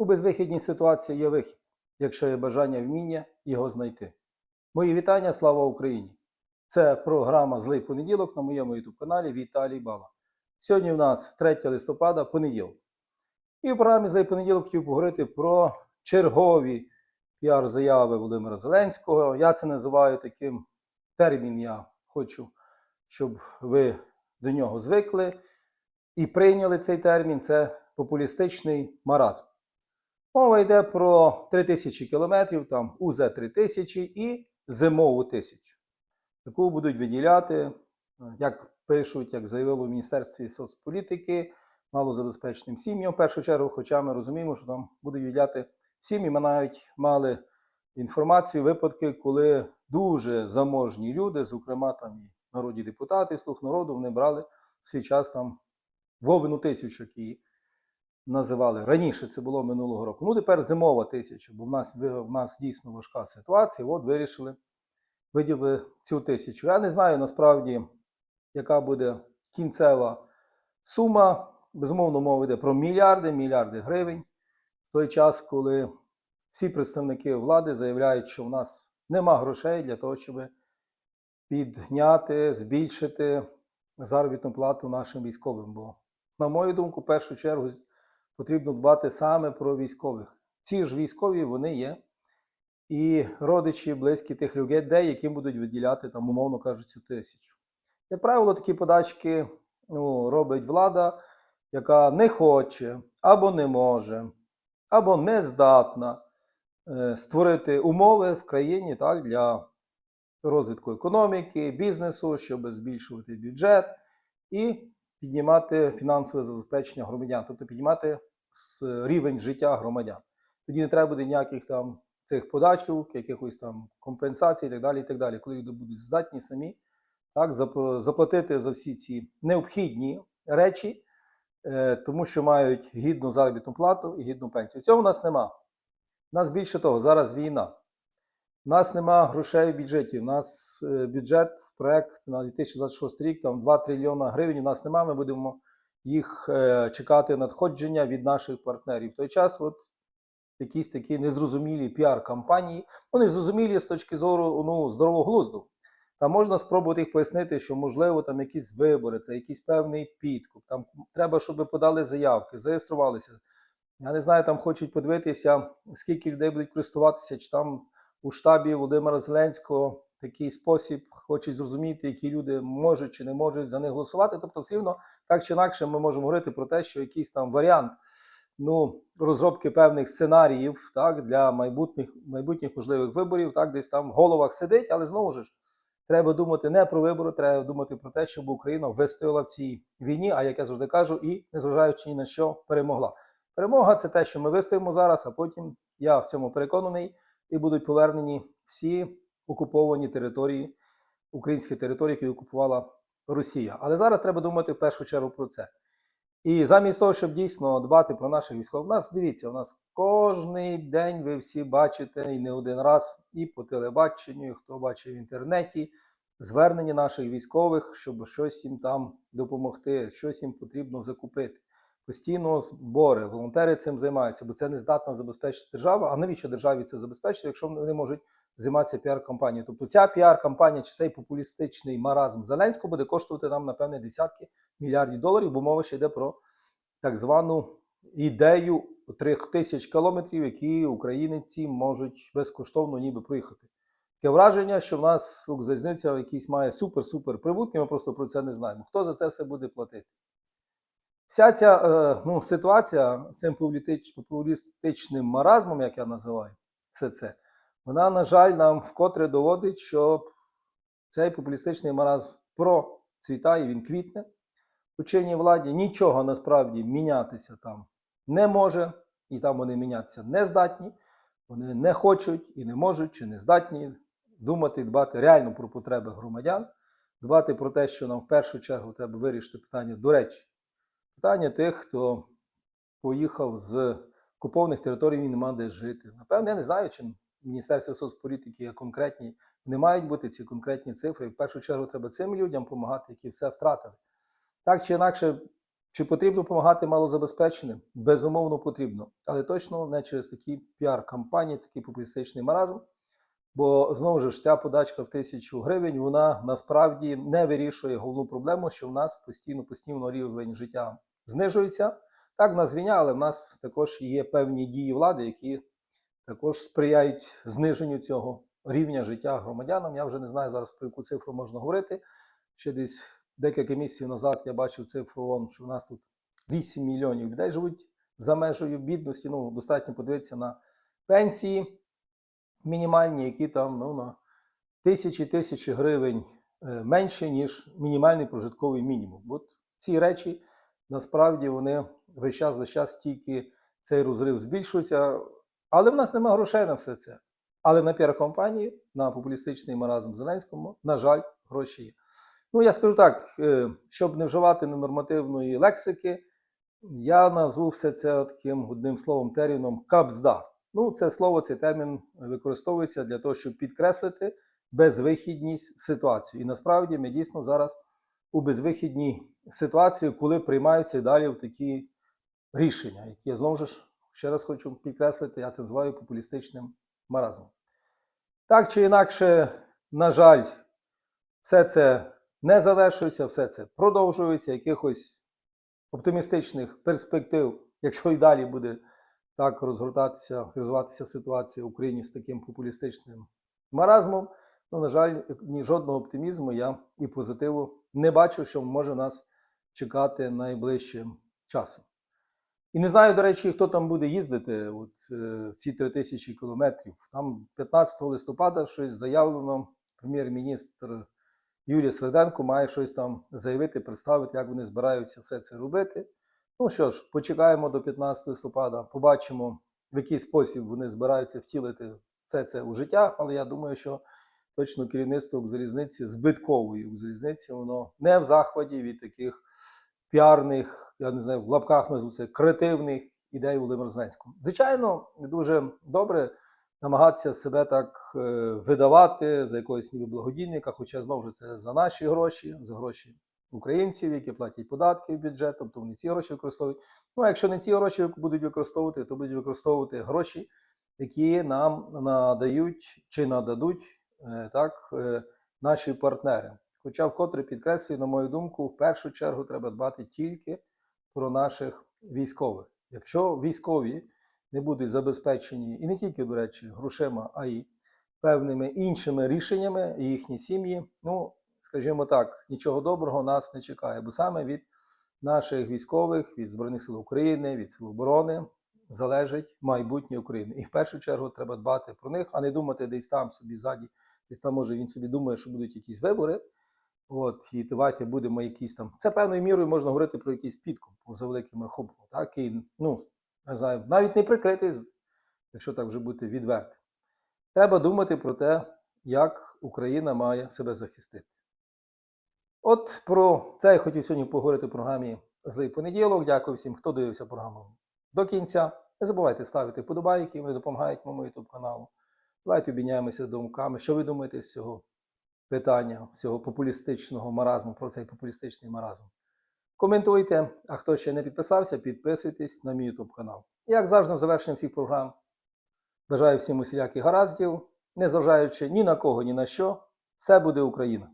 У безвихідній ситуації є вихід, якщо є бажання вміння його знайти. Мої вітання, слава Україні! Це програма Злий понеділок на моєму youtube каналі Віталій Бала. Сьогодні в нас 3 листопада, понеділок. І в програмі Злий понеділок хотів поговорити про чергові піар-заяви Володимира Зеленського. Я це називаю таким термін. Я хочу, щоб ви до нього звикли і прийняли цей термін. Це популістичний маразм. Мова йде про 3000 кілометрів, там УЗ 3000 і зимову тисячу, яку будуть виділяти, як пишуть, як заявило в Міністерстві соцполітики, малозабезпеченим сім'ям в першу чергу, хоча ми розуміємо, що там будуть виділяти всім, ми навіть мали інформацію, випадки, коли дуже заможні люди, зокрема там і народні депутати, і слух народу, вони брали свій час там Вовину тисячу, які називали раніше. Це було минулого року. Ну тепер зимова тисяча, бо в нас в нас дійсно важка ситуація. От вирішили виділили цю тисячу. Я не знаю насправді, яка буде кінцева сума. Безумовно, мова йде про мільярди, мільярди гривень. В той час, коли всі представники влади заявляють, що в нас нема грошей для того, щоб підняти, збільшити заробітну плату нашим військовим. Бо, на мою думку, в першу чергу потрібно дбати саме про військових. Ці ж військові вони є. І родичі, близькі тих людей, яким будуть виділяти, там, умовно кажуть, цю тисячу. Як правило, такі подачки ну, робить влада, яка не хоче, або не може, або не здатна е, створити умови в країні так, для розвитку економіки, бізнесу, щоб збільшувати бюджет і піднімати фінансове забезпечення громадян, тобто піднімати рівень життя громадян. Тоді не треба буде ніяких там цих податків, якихось там компенсацій і так далі. і так далі, Коли люди будуть здатні самі так, заплатити за всі ці необхідні речі, е, тому що мають гідну заробітну плату і гідну пенсію. Цього в нас нема. У нас більше того, зараз війна. У нас нема грошей в бюджеті. У нас е, бюджет, проект на 2026 рік, там 2 трильйона гривень. У нас нема. Ми будемо їх е, чекати надходження від наших партнерів. В той час, от якісь такі незрозумілі піар-кампанії, вони зрозумілі з точки зору ну, здорового глузду. Та можна спробувати їх пояснити, що можливо там якісь вибори, це якийсь певний підкуп. Там треба, щоб подали заявки, зареєструвалися. Я не знаю, там хочуть подивитися, скільки людей будуть користуватися, чи там у штабі Володимира Зеленського такий спосіб хочуть зрозуміти, які люди можуть чи не можуть за них голосувати. Тобто, все рівно так чи інакше, ми можемо говорити про те, що якийсь там варіант ну, розробки певних сценаріїв так, для майбутніх майбутніх можливих виборів, так, десь там в головах сидить, але знову ж треба думати не про вибори, треба думати про те, щоб Україна вистояла в цій війні, а як я завжди кажу, і незважаючи ні на що перемогла. Перемога це те, що ми вистоїмо зараз, а потім я в цьому переконаний, і будуть повернені всі окуповані території, українські території, які окупувала Росія. Але зараз треба думати в першу чергу про це. І замість того, щоб дійсно дбати про наших військових, у нас дивіться, у нас кожний день ви всі бачите і не один раз, і по телебаченню, і хто бачить в інтернеті, звернення наших військових, щоб щось їм там допомогти, щось їм потрібно закупити. Постійно збори, волонтери цим займаються, бо це не здатна забезпечити держава. А навіщо державі це забезпечити, якщо вони можуть займатися піар-кампанією? Тобто ця піар-кампанія чи цей популістичний маразм Зеленського буде коштувати нам, напевне, десятки мільярдів доларів, бо мова ще йде про так звану ідею трьох тисяч кілометрів, які українці можуть безкоштовно ніби проїхати. Таке враження, що в нас Укрзалізниця якийсь має супер-супер прибутки, ми просто про це не знаємо. Хто за це все буде платити? Вся ця е, ну, ситуація з цим популістичним маразмом, як я називаю, все це, вона, на жаль, нам вкотре доводить, що цей популістичний маразм процвітає, він квітне. У чинній владі нічого насправді мінятися там не може, і там вони мінятися не здатні. Вони не хочуть і не можуть, чи не здатні думати, дбати реально про потреби громадян, дбати про те, що нам в першу чергу треба вирішити питання, до речі, питання тих, хто поїхав з окупованих територій і нема де жити. Напевно, я не знаю, чи в Міністерстві соцполітики є конкретні, не мають бути ці конкретні цифри. В першу чергу треба цим людям допомагати, які все втратили. Так чи інакше, Чи потрібно допомагати малозабезпеченим? Безумовно, потрібно, але точно не через такі піар-кампанії, такий популістичний маразм. Бо знову ж ця подачка в тисячу гривень вона насправді не вирішує головну проблему, що в нас постійно постійно рівень життя знижується. Так, нас війня, але в нас також є певні дії влади, які також сприяють зниженню цього рівня життя громадянам. Я вже не знаю зараз про яку цифру можна говорити. Ще десь декілька місяців назад я бачив цифру, що в нас тут 8 мільйонів людей живуть за межею бідності. Ну, достатньо подивитися на пенсії мінімальні, які там ну, на тисячі тисячі гривень е, менше, ніж мінімальний прожитковий мінімум. От ці речі насправді вони весь час, весь час тільки цей розрив збільшується, але в нас немає грошей на все це. Але на піар-компанії, на популістичний маразм Зеленському, на жаль, гроші є. Ну, я скажу так, е, щоб не вживати ненормативної лексики, я назву все це таким одним словом терміном капзда. Ну, це слово, цей термін використовується для того, щоб підкреслити безвихідність ситуації. І насправді ми дійсно зараз у безвихідній ситуації, коли приймаються і далі такі рішення, які я знову ж ще раз хочу підкреслити, я це називаю популістичним маразмом. Так чи інакше, на жаль, все це не завершується, все це продовжується, якихось оптимістичних перспектив, якщо і далі буде так розгортатися, розвиватися ситуація в Україні з таким популістичним маразмом. Ну, на жаль, ні жодного оптимізму я і позитиву не бачу, що може нас чекати найближчим часом. І не знаю, до речі, хто там буде їздити от, е, ці 3000 кілометрів. Там 15 листопада щось заявлено, прем'єр-міністр Юрій Сверденко має щось там заявити, представити, як вони збираються все це робити. Ну що ж, почекаємо до 15 листопада, побачимо, в який спосіб вони збираються втілити все це у життя. Але я думаю, що точно керівництво Укрзалізниці, збиткової Укрзалізниці, воно не в захваті від таких піарних, я не знаю, в лапках назву це креативних ідей Володимира Зеленського. Звичайно, дуже добре намагатися себе так е, видавати за якогось ніби благодійника, хоча знову ж це за наші гроші, за гроші українців, які платять податки в бюджет, тобто вони ці гроші використовують. Ну а якщо не ці гроші будуть використовувати, то будуть використовувати гроші, які нам надають чи нададуть так, е, наші партнери. Хоча вкотре підкреслюю, на мою думку, в першу чергу треба дбати тільки про наших військових. Якщо військові не будуть забезпечені і не тільки, до речі, грошима, а й певними іншими рішеннями їхні сім'ї, ну, скажімо так, нічого доброго нас не чекає, бо саме від наших військових, від Збройних сил України, від Сил оборони залежить майбутнє України. І в першу чергу треба дбати про них, а не думати десь там собі ззаді, десь там, може, він собі думає, що будуть якісь вибори. От, і давайте будемо якісь там. Це певною мірою можна говорити про якийсь підкуп за великим рахунком. Так, і, ну, не знаю, навіть не прикритий, якщо так вже бути відвертим. Треба думати про те, як Україна має себе захистити. От про це я хотів сьогодні поговорити в програмі Злий понеділок. Дякую всім, хто дивився програму до кінця. Не забувайте ставити вподобайки, вони допомагають моєму YouTube каналу. Давайте обміняємося думками. Що ви думаєте з цього питання, з цього популістичного маразму, про цей популістичний маразм? Коментуйте, а хто ще не підписався, підписуйтесь на мій YouTube канал. Як завжди, завершення всіх програм, бажаю всім усіляких гараздів, не зважаючи ні на кого, ні на що, все буде Україна!